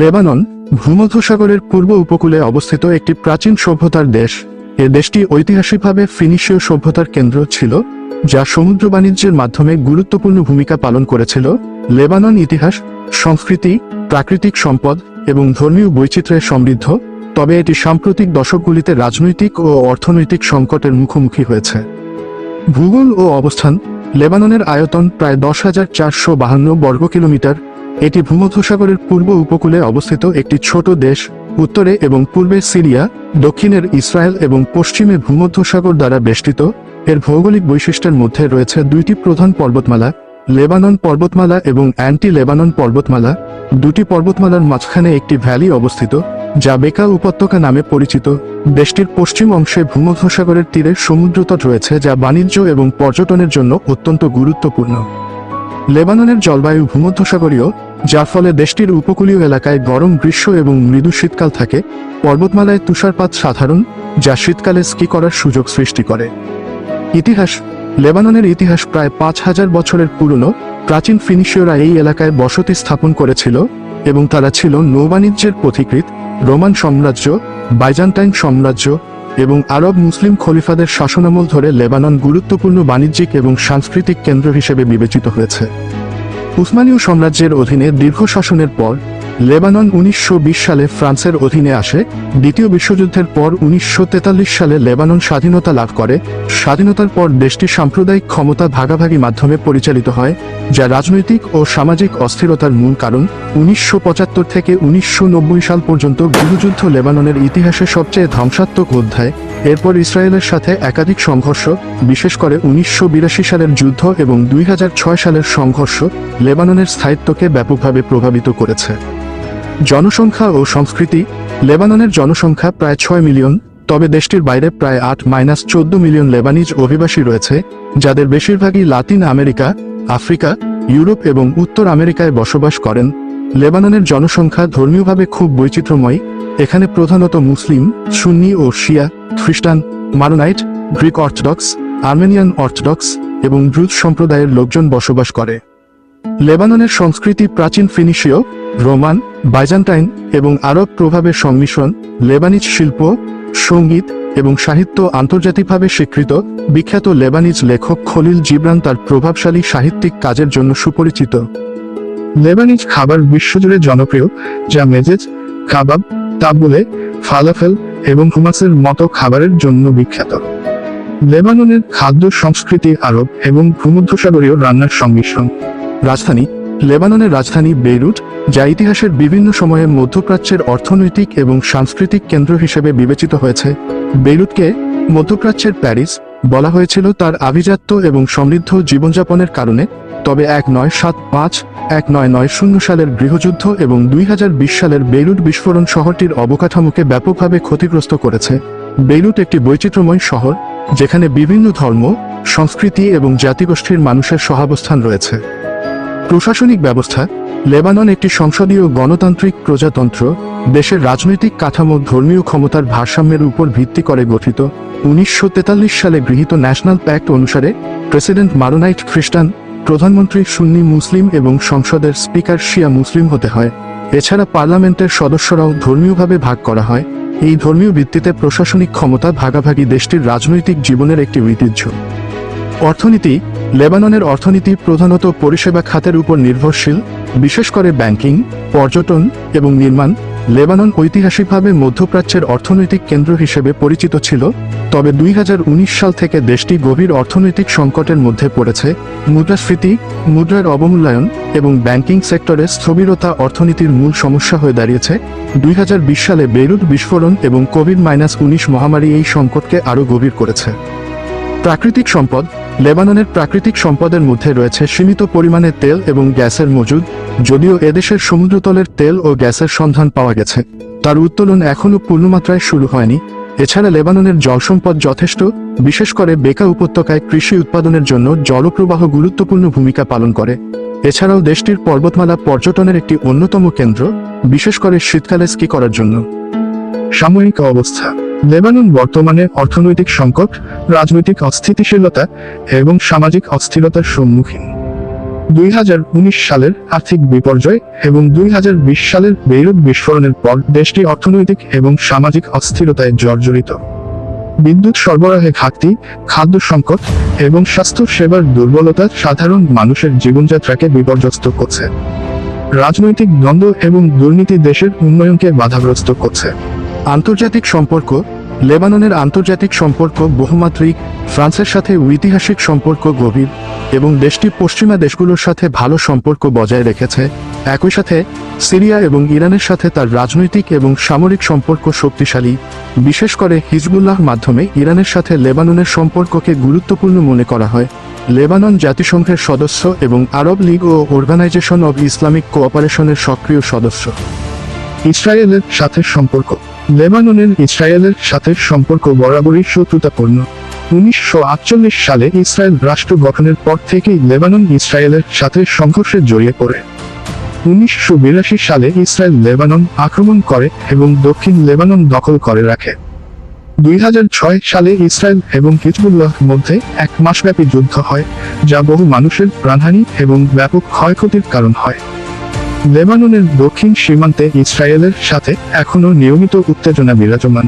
Lebanon ভূমধ্যসাগরের পূর্ব উপকূলে অবস্থিত একটি প্রাচীন সভ্যতার দেশ। এ দেশটি ঐতিহাসিকভাবে ফিনিশীয় সভ্যতার কেন্দ্র ছিল, যা সমুদ্র বাণিজ্যের মাধ্যমে গুরুত্বপূর্ণ ভূমিকা পালন করেছিল। লেবানন ইতিহাস, সংস্কৃতি, প্রাকৃতিক সম্পদ এবং ধর্মীয় বৈচিত্র্যে সমৃদ্ধ, তবে এটি সাম্প্রতিক দশকগুলিতে রাজনৈতিক ও অর্থনৈতিক সংকটের মুখোমুখি হয়েছে। ভূগোল ও অবস্থান, লেবাননের আয়তন প্রায় দশ হাজার চারশো বাহান্ন বর্গ কিলোমিটার এটি ভূমধ্যসাগরের পূর্ব উপকূলে অবস্থিত একটি ছোট দেশ, উত্তরে এবং পূর্বে সিরিয়া, দক্ষিণের ইসরায়েল এবং পশ্চিমে ভূমধ্যসাগর দ্বারা বেষ্টিত। এর ভৌগোলিক বৈশিষ্ট্যের মধ্যে রয়েছে দুইটি প্রধান পর্বতমালা, লেবানন পর্বতমালা এবং অ্যান্টি লেবানন পর্বতমালা। দুটি পর্বতমালার মাঝখানে একটি ভ্যালি অবস্থিত, যা বেকা উপত্যকা নামে পরিচিত। দেশটির পশ্চিম অংশে ভূমধ্যসাগরের তীরে সমুদ্রতট রয়েছে, যা বাণিজ্য এবং পর্যটনের জন্য অত্যন্ত গুরুত্বপূর্ণ। লেবাননের জলবায়ু ভূমধ্যসাগরীয়, যার ফলে দেশটির উপকূলীয় এলাকায় গরম গ্রীষ্ম এবং মৃদু শীতকাল থাকে, পর্বতমালায় তুষারপাত সাধারণ, যা শীতকালে স্কি করার সুযোগ সৃষ্টি করে। ইতিহাস, লেবাননের ইতিহাস প্রায় পাঁচ হাজার বছরের পুরনো, প্রাচীন ফিনিশীয়রা এই এলাকায় বসতি স্থাপন করেছিল এবং তারা ছিল নৌবাণিজ্যের পথিকৃত রোমান সাম্রাজ্য, বাইজান্টাইন সাম্রাজ্য এবং আরব মুসলিম খলিফাদের শাসনামল ধরে লেবানন গুরুত্বপূর্ণ বাণিজ্যিক এবং সাংস্কৃতিক কেন্দ্র হিসেবে বিবেচিত হয়েছে। উসমানীয় সাম্রাজ্যের অধীনে দীর্ঘ শাসনের পর, লেবানন উনিশশো বিশ সালে ফ্রান্সের অধীনে আসে। দ্বিতীয় বিশ্বযুদ্ধের পর উনিশশো তেতাল্লিশ সালে লেবানন স্বাধীনতা লাভ করে। স্বাধীনতার পর দেশটি সাম্প্রদায়িক ক্ষমতা ভাগাভাগি মাধ্যমে পরিচালিত হয়, যা রাজনৈতিক ও সামাজিক অস্থিরতার মূল কারণ। উনিশশো পঁচাত্তর থেকে উনিশশো নব্বই সাল পর্যন্ত গৃহযুদ্ধ লেবাননের ইতিহাসে সবচেয়ে ধ্বংসাত্মক অধ্যায়। এরপর ইসরায়েলের সাথে একাধিক সংঘর্ষ, বিশেষ করে উনিশশো বিরাশি সালের যুদ্ধ এবং দুই হাজার ছয় সালের সংঘর্ষ, লেবাননের স্থায়িত্বকে ব্যাপকভাবে প্রভাবিত করেছে। জনসংখ্যা ও সংস্কৃতি, লেবাননের জনসংখ্যা প্রায় ছয় মিলিয়ন, তবে দেশটির বাইরে প্রায় আট মাইনাস চোদ্দ মিলিয়ন লেবানিজ অভিবাসী রয়েছে, যাদের বেশিরভাগই লাতিন আমেরিকা, আফ্রিকা, ইউরোপ এবং উত্তর আমেরিকায় বসবাস করেন। লেবাননের জনসংখ্যা ধর্মীয়ভাবে খুব বৈচিত্র্যময় এখানে প্রধানত মুসলিম, সুন্নি ও শিয়া, খ্রিস্টান, Maronite, Greek Orthodox, Armenian Orthodox এবং দ্রুত সম্প্রদায়ের লোকজন বসবাস করে। লেবাননের সংস্কৃতি প্রাচীন ফিনিশীয়, রোমান, বাইজান্টাইন এবং আরব প্রভাবের সংমিশ্রণ, লেবানিজ শিল্প, সংগীত এবং সাহিত্য আন্তর্জাতিকভাবে স্বীকৃত, বিখ্যাত লেবানিজ লেখক খলিল জিবরান তার প্রভাবশালী সাহিত্যিক কাজের জন্য সুপরিচিত। লেবানিজ খাবার বিশ্বজুড়ে জনপ্রিয়, যা মেজেজ, কাবাব তাবুলে ফালাফেল এবং হুমাসের মতো খাবারের জন্য বিখ্যাত। লেবাননের খাদ্য সংস্কৃতি আরব এবং ভূমধ্যসাগরীয় রান্নার সংমিশ্রণ। রাজধানী, লেবাননের রাজধানী বেইরুট, যা ইতিহাসের বিভিন্ন সময়ে মধ্যপ্রাচ্যের অর্থনৈতিক এবং সাংস্কৃতিক কেন্দ্র হিসেবে বিবেচিত হয়েছে। বেইরুটকে মধ্যপ্রাচ্যের প্যারিস বলা হয়েছিল তার আভিজাত্য এবং সমৃদ্ধ জীবনযাপনের কারণে তবে এক নয় সাত পাঁচ, এক নয় নয় শূন্য সালের গৃহযুদ্ধ এবং দুই হাজার বিশ সালের বেইরুট বিস্ফোরণ শহরটির অবকাঠামোকে ব্যাপকভাবে ক্ষতিগ্রস্ত করেছে। বেইরুট একটি বৈচিত্র্যময় শহর, যেখানে বিভিন্ন ধর্ম, সংস্কৃতি এবং জাতিগোষ্ঠীর মানুষের সহাবস্থান রয়েছে। প্রশাসনিক ব্যবস্থা, লেবানন একটি সংসদীয় গণতান্ত্রিক প্রজাতন্ত্র, দেশের রাজনৈতিক কাঠামো ধর্মীয় ক্ষমতার ভারসাম্যের উপর ভিত্তি করে গঠিত। উনিশশো তেতাল্লিশ সালে গৃহীত ন্যাশনাল প্যাক্ট অনুসারে, প্রেসিডেন্ট মারোনাইট খ্রিস্টান প্রধানমন্ত্রী সুন্নি মুসলিম এবং সংসদের স্পিকার শিয়া মুসলিম হতে হয়। এছাড়া পার্লামেন্টের সদস্যরাও ধর্মীয়ভাবে ভাগ করা হয়। এই ধর্মীয় ভিত্তিতে প্রশাসনিক ক্ষমতা ভাগাভাগি দেশটির রাজনৈতিক জীবনের একটি ঐতিহ্য। অর্থনীতি, লেবাননের অর্থনীতি প্রধানত পরিষেবা খাতের উপর নির্ভরশীল, বিশেষ করে ব্যাংকিং, পর্যটন এবং নির্মাণ লেবানন ঐতিহাসিকভাবে মধ্যপ্রাচ্যের অর্থনৈতিক কেন্দ্র হিসেবে পরিচিত ছিল, তবে দুই হাজার উনিশ সাল থেকে দেশটি গভীর অর্থনৈতিক সংকটের মধ্যে পড়েছে। মুদ্রাস্ফীতি, মুদ্রার অবমূল্যায়ন এবং ব্যাংকিং সেক্টরে স্থবিরতা অর্থনীতির মূল সমস্যা হয়ে দাঁড়িয়েছে। দুই হাজার বিশ সালে বেরুদ বিস্ফোরণ এবং কোভিড মাইনাস উনিশ মহামারী এই সংকটকে আরও গভীর করেছে। প্রাকৃতিক সম্পদ লেবাননের প্রাকৃতিক সম্পদের মধ্যে রয়েছে সীমিত পরিমাণে তেল এবং গ্যাসের মজুদ, যদিও এদেশের সমুদ্রতলের তেল ও গ্যাসের সন্ধান পাওয়া গেছে। তার উত্তোলন এখনও পূর্ণমাত্রায় শুরু হয়নি। এছাড়া লেবাননের জলসম্পদ যথেষ্ট, বিশেষ করে বেকা উপত্যকায় কৃষি উৎপাদনের জন্য জলপ্রবাহ গুরুত্বপূর্ণ ভূমিকা পালন করে। এছাড়াও দেশটির পর্বতমালা পর্যটনের একটি অন্যতম কেন্দ্র, বিশেষ করে শীতকালে স্কি করার জন্য। সাময়িক অবস্থা। লেবানন বর্তমানে অর্থনৈতিক সংকট, রাজনৈতিক অস্থিতিশীলতা এবং সামাজিক অস্থিরতার সম্মুখীন। দুই হাজার উনিশ সালের আর্থিক বিপর্যয় এবং দুই হাজার বিশ সালের বেইরুত বিস্ফোরণের পর দেশটি অর্থনৈতিক এবং সামাজিক অস্থিরতায় জর্জরিত। বিদ্যুৎ সরবরাহে ঘাটতি, খাদ্য সংকট এবং স্বাস্থ্য সেবার দুর্বলতা সাধারণ মানুষের জীবনযাত্রাকে বিপর্যস্ত করছে। রাজনৈতিক দ্বন্দ্ব এবং দুর্নীতি দেশের উন্নয়নকে বাধাগ্রস্ত করছে। আন্তর্জাতিক সম্পর্ক লেবাননের আন্তর্জাতিক সম্পর্ক বহুমাত্রিক, ফ্রান্সের সাথে ঐতিহাসিক সম্পর্ক গভীর, এবং দেশটি পশ্চিমা দেশগুলোর সাথে ভালো সম্পর্ক বজায় রেখেছে। একই সাথে, সিরিয়া এবং ইরানের সাথে তার রাজনৈতিক এবং সামরিক সম্পর্ক শক্তিশালী। বিশেষ করে হিজবুল্লাহ মাধ্যমে ইরানের সাথে লেবাননের সম্পর্ককে গুরুত্বপূর্ণ মনে করা হয়। লেবানন জাতিসংঘের সদস্য এবং আরব লীগ ও অর্গানাইজেশন অব ইসলামিক কোঅপারেশনের সক্রিয় সদস্য। ইসরায়েলের সাথে সম্পর্ক। লেবাননের ইসরায়েলের সাথে সম্পর্ক বরাবরই শত্রুতাপূর্ণ। উনিশশো আটচল্লিশ সালে ইসরায়েল রাষ্ট্র গঠনের পর থেকেই লেবানন ইসরায়েলের সাথে সংঘর্ষে জড়িয়ে পড়ে। উনিশশো বিরাশি সালে ইসরায়েল লেবানন আক্রমণ করে এবং দক্ষিণ লেবানন দখল করে রাখে। দুই হাজার ছয় সালে ইসরায়েল এবং হিজবুল্লাহ মধ্যে এক মাসব্যাপী যুদ্ধ হয়, যা বহু মানুষের প্রাণহানি এবং ব্যাপক ক্ষয়ক্ষতির কারণ হয়। লেবাননের দক্ষিণ সীমান্তে ইসরায়েলের সাথে এখনও নিয়মিত উত্তেজনা বিরাজমান।